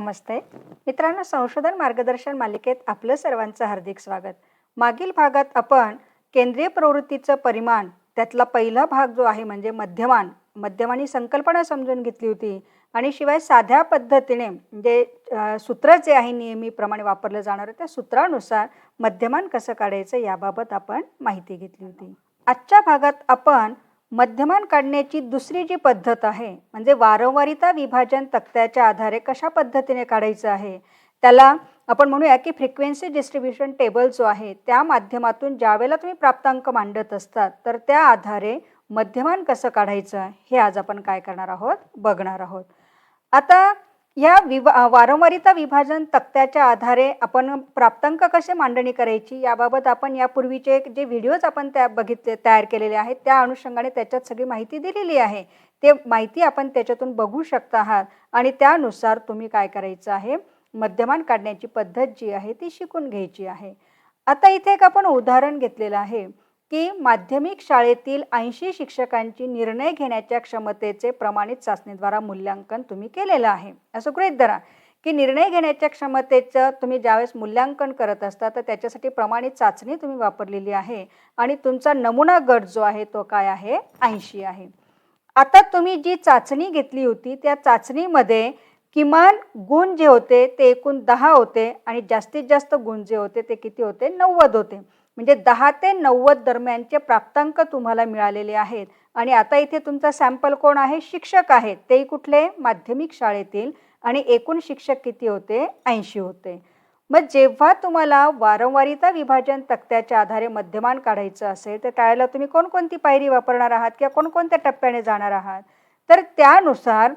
नमस्ते. मित्रांनो संशोधन मार्गदर्शन मालिकेत आपलं सर्वांचं हार्दिक स्वागत. मागील भागात आपण केंद्रीय प्रवृत्तीचं परिमाण त्यातला पहिला भाग जो आहे म्हणजे मध्यमान मध्यमानी संकल्पना समजून घेतली होती. आणि शिवाय साध्या पद्धतीने म्हणजे सूत्र जे आहे नियमीप्रमाणे वापरलं जाणारं त्या सूत्रानुसार मध्यमान कसं काढायचं याबाबत आपण माहिती घेतली होती. आजच्या भागात आपण मध्यमान काढण्याची दुसरी जी पद्धत आहे म्हणजे वारंवारिता विभाजन तक्त्याच्या आधारे कशा पद्धतीने काढायचं आहे त्याला आपण म्हणूया की फ्रिक्वेन्सी डिस्ट्रीब्युशन टेबल जो आहे त्या माध्यमातून ज्यावेळेला तुम्ही प्राप्तांक मांडत असतात तर त्या आधारे मध्यमान कसं काढायचं हे आज आपण काय करणार आहोत बघणार आहोत. आता या विभा वारंवारिता विभाजन तक्त्याच्या आधारे आपण प्राप्तांक कसे मांडणी करायची याबाबत आपण यापूर्वीचे जे व्हिडिओज आपण त्या बघितले तयार केलेले आहेत त्या अनुषंगाने त्याच्यात सगळी माहिती दिलेली आहे. ते माहिती आपण त्याच्यातून बघू शकता आहात आणि त्यानुसार तुम्ही काय करायचं आहे मध्यमान काढण्याची पद्धत जी आहे ती शिकून घ्यायची आहे. आता इथे एक आपण उदाहरण घेतलेलं आहे. की माध्यमिक शाळेतील ऐंशी शिक्षकांची निर्णय घेण्याच्या क्षमतेचे प्रमाणित चाचणीद्वारा मूल्यांकन तुम्ही केलेलं आहे. असं गृहीत धरा की निर्णय घेण्याच्या क्षमतेचं तुम्ही ज्यावेळेस मूल्यांकन करत असता तर त्याच्यासाठी प्रमाणित चाचणी तुम्ही वापरलेली आहे आणि तुमचा नमुना गट जो आहे तो काय आहे? ऐंशी आहे. आता तुम्ही जी चाचणी घेतली होती त्या चाचणीमध्ये किमान गुण जे होते ते एकूण दहा होते आणि जास्तीत जास्त गुण जे होते ते किती होते? नव्वद होते. म्हणजे दहा ते नव्वद दरम्यानचे प्राप्तांक तुम्हाला मिळालेले आहेत. आणि आता इथे तुमचा सॅम्पल कोण आहे? शिक्षक आहेत. तेही कुठले? माध्यमिक शाळेतील. आणि एकूण शिक्षक किती होते? ऐंशी होते. मग जेव्हा तुम्हाला वारंवारिता विभाजन तक्त्याच्या आधारे मध्यमान काढायचं असेल तर त्यावेळेला तुम्ही कोणकोणती पायरी वापरणार आहात किंवा कोणकोणत्या टप्प्याने जाणार आहात? तर त्यानुसार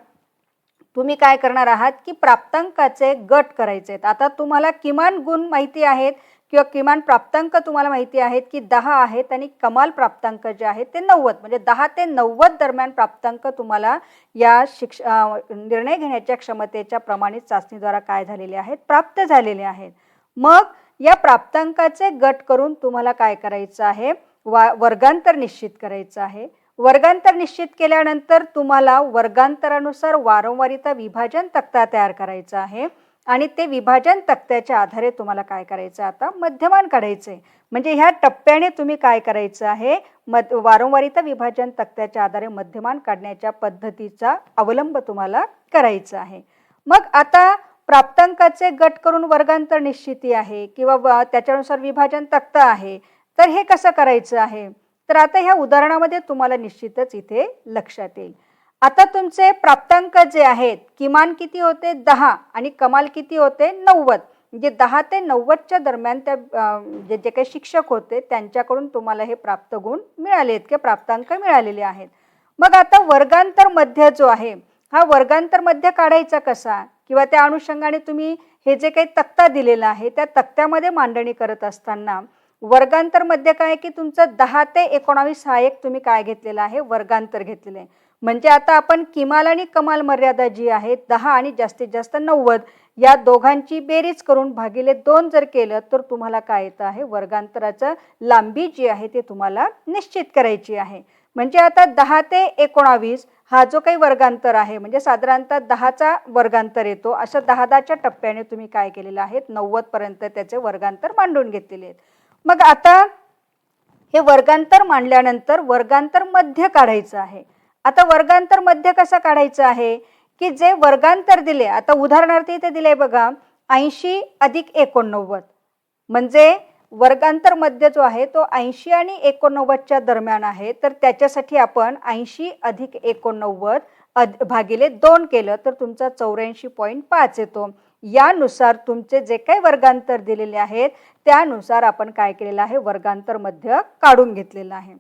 तुम्ही काय करणार आहात की प्राप्तांकाचे गट करायचे आहेत. आता तुम्हाला किमान गुण माहिती आहेत. किंवा किमान प्राप्तांक तुम्हाला माहिती आहेत की दहा आहेत आणि कमाल प्राप्तांक जे आहेत ते नव्वद. म्हणजे दहा ते नव्वद दरम्यान प्राप्तांक तुम्हाला या शिक्ष निर्णय घेण्याच्या क्षमतेच्या प्रमाणित चाचणीद्वारा काय झालेले आहेत? प्राप्त झालेले आहेत. मग या प्राप्तांकाचे गट करून तुम्हाला काय करायचं आहे? वा वर्गांतर निश्चित करायचं आहे. वर्गांतर निश्चित केल्यानंतर तुम्हाला वर्गांतरानुसार वारंवारिता विभाजन तक्ता तयार करायचा आहे. आणि ते विभाजन तक्त्याच्या आधारे तुम्हाला काय करायचं आता? मध्यमान काढायचे म्हणजे ह्या टप्प्याने तुम्ही काय करायचं आहे? मध वारंवारिता विभाजन तक्त्याच्या आधारे मध्यमान काढण्याच्या पद्धतीचा अवलंब तुम्हाला करायचा आहे. मग आता प्राप्तांकाचे गट करून वर्गांतर निश्चिती आहे किंवा त्याच्यानुसार विभाजन तक्ता आहे. तर हे कसं करायचं आहे? तर आता ह्या उदाहरणामध्ये तुम्हाला निश्चितच इथे लक्षात येईल. आता तुमचे प्राप्तांक जे आहेत किमान किती होते? दहा. आणि कमाल किती होते? नव्वद. म्हणजे दहा ते नव्वदच्या दरम्यान त्या जे जे काही शिक्षक होते त्यांच्याकडून तुम्हाला हे प्राप्त गुण मिळाले आहेत किंवा प्राप्तांक मिळालेले आहेत. मग आता वर्गांतर मध्य जो आहे हा वर्गांतर मध्य काढायचा कसा? किंवा त्या अनुषंगाने तुम्ही हे जे काही तक्ता दिलेला आहे त्या तक्त्यामध्ये मांडणी करत असताना वर्गांतर मध्य काय आहे की तुमचं दहा ते एकोणावीस हा एक तुम्ही काय घेतलेला आहे? वर्गांतर घेतलेलं आहे. म्हणजे आता आपण किमाल आणि कमाल मर्यादा जी आहे दहा आणि जास्तीत जास्त नव्वद या दोघांची बेरीज करून भागिले दोन जर केलं तर तुम्हाला काय येतं आहे? वर्गांतराचं लांबी जी आहे ती तुम्हाला निश्चित करायची आहे. म्हणजे आता दहा ते एकोणावीस हा जो काही वर्गांतर आहे म्हणजे साधारणतः दहाचा वर्गांतर येतो. अशा दहा दहाच्या टप्प्याने तुम्ही काय केलेलं आहे? नव्वदपर्यंत त्याचे वर्गांतर मांडून घेतलेले आहेत. मग आता हे वर्गांतर मांडल्यानंतर वर्गांतर मध्य काढायचं आहे. आता वर्गांतर मध्य कसं काढायचं आहे? की जे वर्गांतर दिले आता उदाहरणार्थ इथे दिले बघा ऐंशी अधिक एकोणनव्वद. म्हणजे वर्गांतर मध्य जो आहे तो ऐंशी आणि एकोणनव्वदच्या दरम्यान आहे. तर त्याच्यासाठी आपण ऐंशी अधिक एकोणनव्वद अध भागिले दोन केलं तर तुमचा चौऱ्याऐंशी पॉईंट पाच येतो. यानुसार तुमचे जे काही वर्गांतर दिलेले आहेत त्यानुसार आपण काय केलेलं आहे? वर्गांतर मध्य काढून घेतलेलं आहे.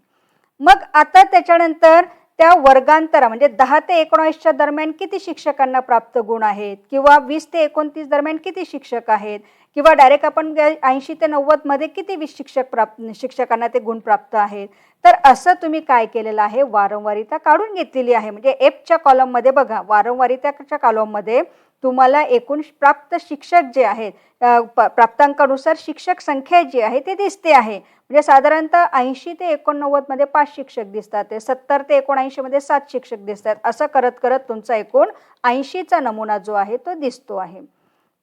मग आता त्याच्यानंतर त्या वर्गांतरा म्हणजे दहा ते एकोणावीसच्या दरम्यान किती शिक्षकांना प्राप्त गुण आहेत? किंवा वीस ते एकोणतीस दरम्यान किती शिक्षक आहेत? किंवा डायरेक्ट आपण ऐंशी ते नव्वदमध्ये किती वीस शिक्षक प्राप्त शिक्षकांना ते गुण प्राप्त आहेत? तर असं तुम्ही काय केलेलं आहे? वारंवारिता काढून घेतलेली आहे. म्हणजे एफच्या कॉलममध्ये बघा वारंवारिताच्या कॉलममध्ये तुम्हाला एकूण प्राप्त शिक्षक जे आहेत प- प्राप्तांकानुसार शिक्षक संख्या जी आहे ती दिसते आहे. म्हणजे साधारणतः ऐंशी ते एकोणनव्वदमध्ये पाच शिक्षक दिसतात ते सत्तर ते एकोणऐंशीमध्ये सात शिक्षक दिसतात. असं करत करत तुमचा एकूण ऐंशीचा नमुना जो आहे तो दिसतो आहे.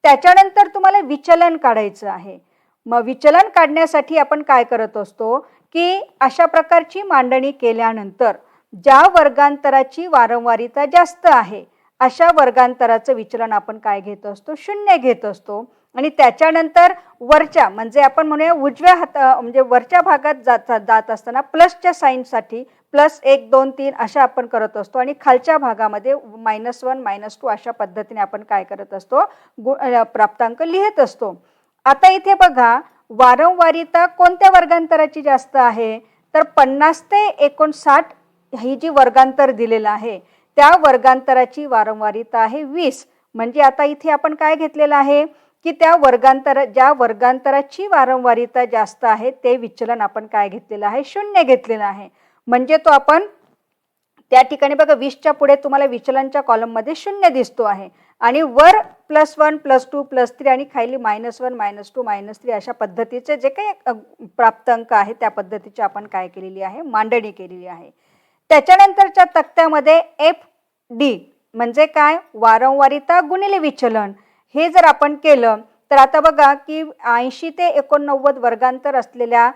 त्याच्यानंतर तुम्हाला विचलन काढायचं आहे. मग विचलन काढण्यासाठी आपण काय करत असतो की अशा प्रकारची मांडणी केल्यानंतर ज्या वर्गांतराची वारंवारिता जास्त आहे अशा वर्गांतराचं विचलन आपण काय घेत असतो? शून्य घेत असतो. आणि त्याच्यानंतर वरच्या म्हणजे आपण म्हणूया उजव्या हात म्हणजे वरच्या भागात जात जात असताना प्लसच्या साईनसाठी प्लस एक दोन तीन अशा आपण करत असतो. आणि खालच्या भागामध्ये मायनस वन मायनस टू अशा पद्धतीने आपण काय करत असतो? गु प्राप्तांक लिहित असतो. आता इथे बघा वारंवारिता कोणत्या वर्गांतराची जास्त आहे? तर पन्नास ते एकोणसाठ ही जी वर्गांतर दिलेलं आहे त्या वर्गांतराची वारंवारिता आहे वीस. म्हणजे आता इथे आपण काय घेतलेलं आहे? की त्या वर्गांतर ज्या वर्गांतराची वारंवारिता जास्त आहे ते विचलन आपण काय घेतलेलं आहे? शून्य घेतलेलं आहे. म्हणजे तो आपण त्या ठिकाणी बघा वीसच्या पुढे तुम्हाला विचलनच्या कॉलममध्ये शून्य दिसतो आहे. आणि वर plus one plus two plus three आणि खाली minus one minus two minus three अशा पद्धतीचे जे काही प्राप्त अंक आहे त्या पद्धतीची आपण काय केलेली आहे? मांडणी केलेली आहे. त्याच्यानंतरच्या तक्त्यामध्ये एफ डी म्हणजे काय? वारंवारिता गुणिले विचलन. हे जर आपण केलं तर आता बघा की ऐंशी ते एकोणनव्वद वर्गांतर असलेल्या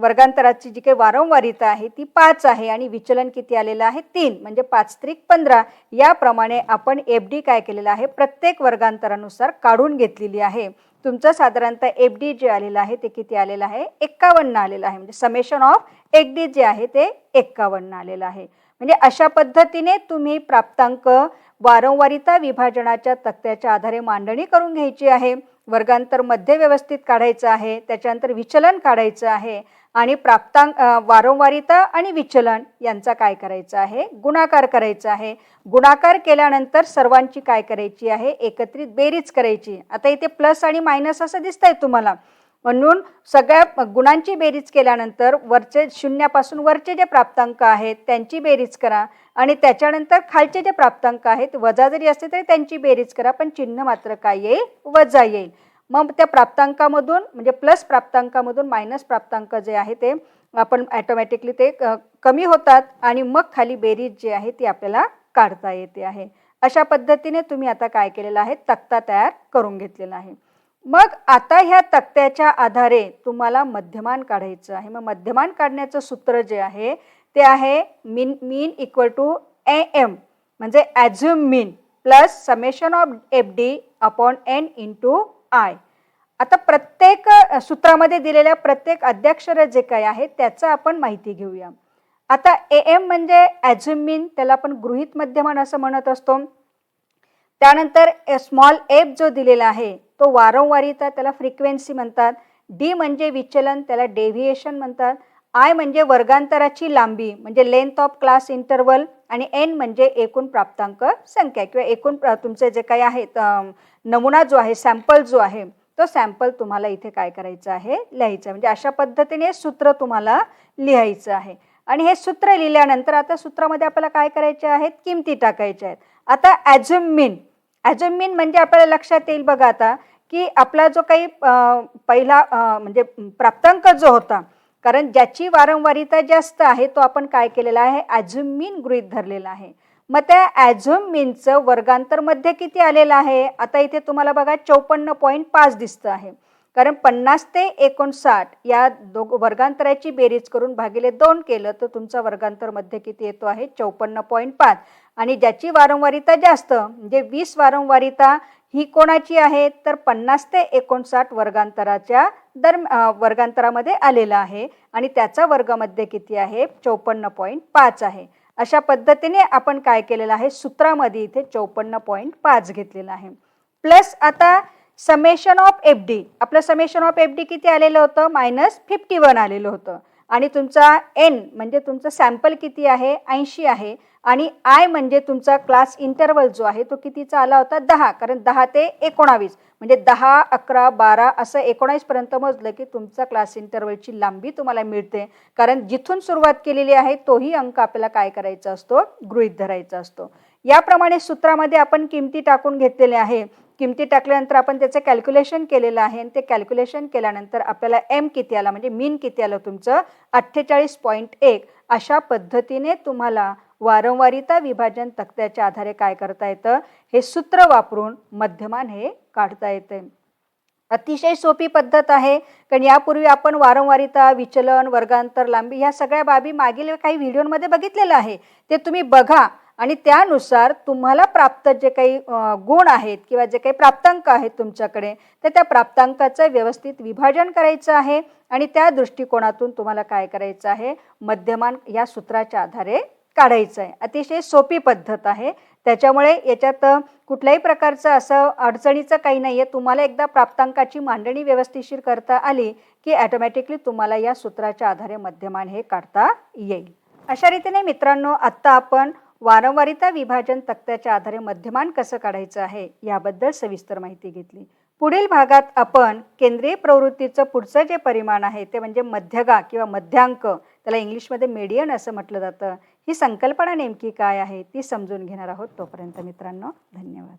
वर्गांतराची जी काही वारंवारिता आहे ती पाच आहे आणि विचलन किती आलेलं आहे? तीन. म्हणजे पाच त्रिक पंधरा. याप्रमाणे आपण एफ डी काय केलेलं आहे? प्रत्येक वर्गांतरानुसार काढून घेतलेली आहे. तुमचं साधारणतः एफ डी जे आलेलं आहे ते किती आलेलं आहे? एक्कावन्न आलेलं आहे. म्हणजे summation of F D J आहे ते एक्कावन्न आलेलं आहे. म्हणजे अशा पद्धतीने तुम्ही प्राप्तांक वारंवारिता विभाजनाच्या तक्त्याच्या आधारे मांडणी करून घ्यायची आहे. वर्गांतर मध्य व्यवस्थित काढायचं आहे. त्याच्यानंतर विचलन काढायचं आहे. आणि प्राप्तांक वारंवारिता आणि विचलन यांचा काय करायचं आहे? गुणाकार करायचा आहे. गुणाकार केल्यानंतर सर्वांची काय करायची आहे? एकत्रित बेरीज करायची. आता इथे प्लस आणि मायनस असं दिसतंय तुम्हाला. म्हणून सगळ्या गुणांची बेरीज केल्यानंतर वरचे शून्यापासून वरचे जे प्राप्तांक आहेत त्यांची बेरीज करा. आणि त्याच्यानंतर खालचे जे प्राप्तांक आहेत वजा जरी असते तरी त्यांची बेरीज करा पण चिन्ह मात्र काय येईल? वजा येईल. मग त्या प्राप्तांकामधून म्हणजे प्लस प्राप्तांकामधून मायनस प्राप्तांक जे आहे ते आपण ॲटोमॅटिकली ते क- कमी होतात आणि मग खाली बेरीज जी आहे ती आपल्याला काढता येते आहे. अशा पद्धतीने तुम्ही आता काय केलेलं आहे? तक्ता तयार करून घेतलेला आहे. मग आता ह्या तक्त्याच्या आधारे तुम्हाला मध्यमान काढायचं आहे. मग मध्यमान काढण्याचं सूत्र जे आहे ते आहे mean mean equal to A M म्हणजे assume mean plus summation of F D upon N into I आता प्रत्येक सूत्रामध्ये दिलेल्या प्रत्येक अध्याक्षर जे काही आहे त्याचं आपण माहिती घेऊया. आता ए एम म्हणजे ॲझ्युम मीन त्याला आपण गृहित मध्यमान असं म्हणत असतो. त्यानंतर स्मॉल एफ जो दिलेला आहे तो वारंवारिता त्याला फ्रिक्वेन्सी म्हणतात. डी म्हणजे विचलन त्याला डेव्हिएशन म्हणतात. आय म्हणजे वर्गांतराची लांबी म्हणजे लेंथ ऑफ क्लास इंटरवल आणि एन म्हणजे एकूण प्राप्तांक संख्या किंवा एकूण तुमचे जे काही आहेत नमुना जो आहे सॅम्पल जो आहे तो सॅम्पल तुम्हाला इथे काय करायचं आहे लिहायचं आहे. म्हणजे अशा पद्धतीने सूत्र तुम्हाला लिहायचं आहे. आणि हे सूत्र लिहिल्यानंतर आता सूत्रामध्ये आपल्याला काय करायचे आहेत? किमती टाकायच्या आहेत. आता ॲझ्युम मीन ॲझ्युम मीन म्हणजे आपल्याला लक्षात येईल बघा आता की आपला जो काही पहिला म्हणजे प्राप्तांक जो होता कारण ज्याची वारंवारिता जास्त आहे तो आपण काय केलेला आहे? ॲझ्युम मीन गृहीत धरलेला आहे. मग त्या ॲझ्युम मीनचं किती आलेलं आहे? आता इथे तुम्हाला बघा चौपन्न पॉईंट पाच दिसतं आहे. कारण पन्नास ते एकोणसाठ या दोघ वर्गांतराची बेरीज करून भागिले दोन केलं तर तुमचा वर्गांतरमध्ये किती येतो आहे? चौपन्न पॉईंट पाच. आणि ज्याची वारंवारिता जास्त म्हणजे वीस वारंवारिता ही कोणाची आहे? तर पन्नास ते एकोणसाठ वर्गांतराच्या दरम वर्गांतरामध्ये आलेला आहे. आणि त्याचा वर्गामध्ये किती आहे? चौपन्न पॉईंट पाच आहे. अशा पद्धतीने आपण काय केलेलं आहे? सूत्रामध्ये इथे चौपन्न पॉईंट पाच घेतलेलं आहे. प्लस आता समेशन ऑफ एफ डी आपलं समेशन ऑफ एफ डी किती आलेलं होतं? मायनस फिफ्टी वन आलेलं होतं. आणि तुमचा एन म्हणजे तुमचं सॅम्पल किती आहे? ऐंशी आहे. आणि आय म्हणजे तुमचा क्लास इंटरवल जो आहे तो कितीचा आला होता? दहा. कारण दहा ते एकोणावीस. म्हणजे दहा अकरा बारा असं एकोणावीसपर्यंत मोजलं की तुमचा क्लास इंटरवलची लांबी तुम्हाला मिळते. कारण जिथून सुरुवात केलेली आहे तोही अंक आपल्याला काय करायचा असतो? गृहीत धरायचा असतो. याप्रमाणे सूत्रामध्ये आपण किमती टाकून घेतलेले आहे. किमती टाकल्यानंतर आपण त्याचं कॅल्क्युलेशन केलेलं आहे. आणि ते कॅल्क्युलेशन केल्यानंतर आपल्याला एम किती आला? म्हणजे मीन किती आलं तुमचं? अठ्ठेचाळीस पॉईंट एक. अशा पद्धतीने तुम्हाला वारंवारिता विभाजन तक्त्याच्या आधारे काय करता येतं? हे सूत्र वापरून मध्यमान हे काढता येते. अतिशय सोपी पद्धत आहे. कारण यापूर्वी आपण वारंवारिता विचलन वर्गांतर लांबी ह्या सगळ्या बाबी मागील काही व्हिडिओमध्ये बघितलेलं आहे. ते तुम्ही बघा. आणि त्यानुसार तुम्हाला प्राप्त जे काही गुण आहेत किंवा जे काही प्राप्तांक आहेत तुमच्याकडे तर त्या प्राप्तांकाचं व्यवस्थित विभाजन करायचं आहे आणि त्या दृष्टिकोनातून तुम्हाला काय करायचं आहे? मध्यमान या सूत्राच्या आधारे काढायचं आहे. अतिशय सोपी पद्धत आहे. त्याच्यामुळे याच्यात कुठल्याही प्रकारचं असं अडचणीचं काही नाही आहे तुम्हाला एकदा प्राप्तांकाची मांडणी व्यवस्थिशीर करता आली की ॲटोमॅटिकली तुम्हाला या सूत्राच्या आधारे मध्यमान हे काढता येईल. अशा रीतीने मित्रांनो आत्ता आपण वारंवारिता विभाजन तक्त्याच्या आधारे मध्यमान कसं काढायचं आहे याबद्दल सविस्तर माहिती घेतली. पुढील भागात आपण केंद्रीय प्रवृत्तीचं पुढचं जे परिमाण आहे ते म्हणजे मध्यगा किंवा मध्यांक त्याला इंग्लिशमध्ये मेडियन असं म्हटलं जातं. ही संकल्पना नेमकी काय आहे ती समजून घेणार आहोत तोपर्यंत मित्रांनो धन्यवाद.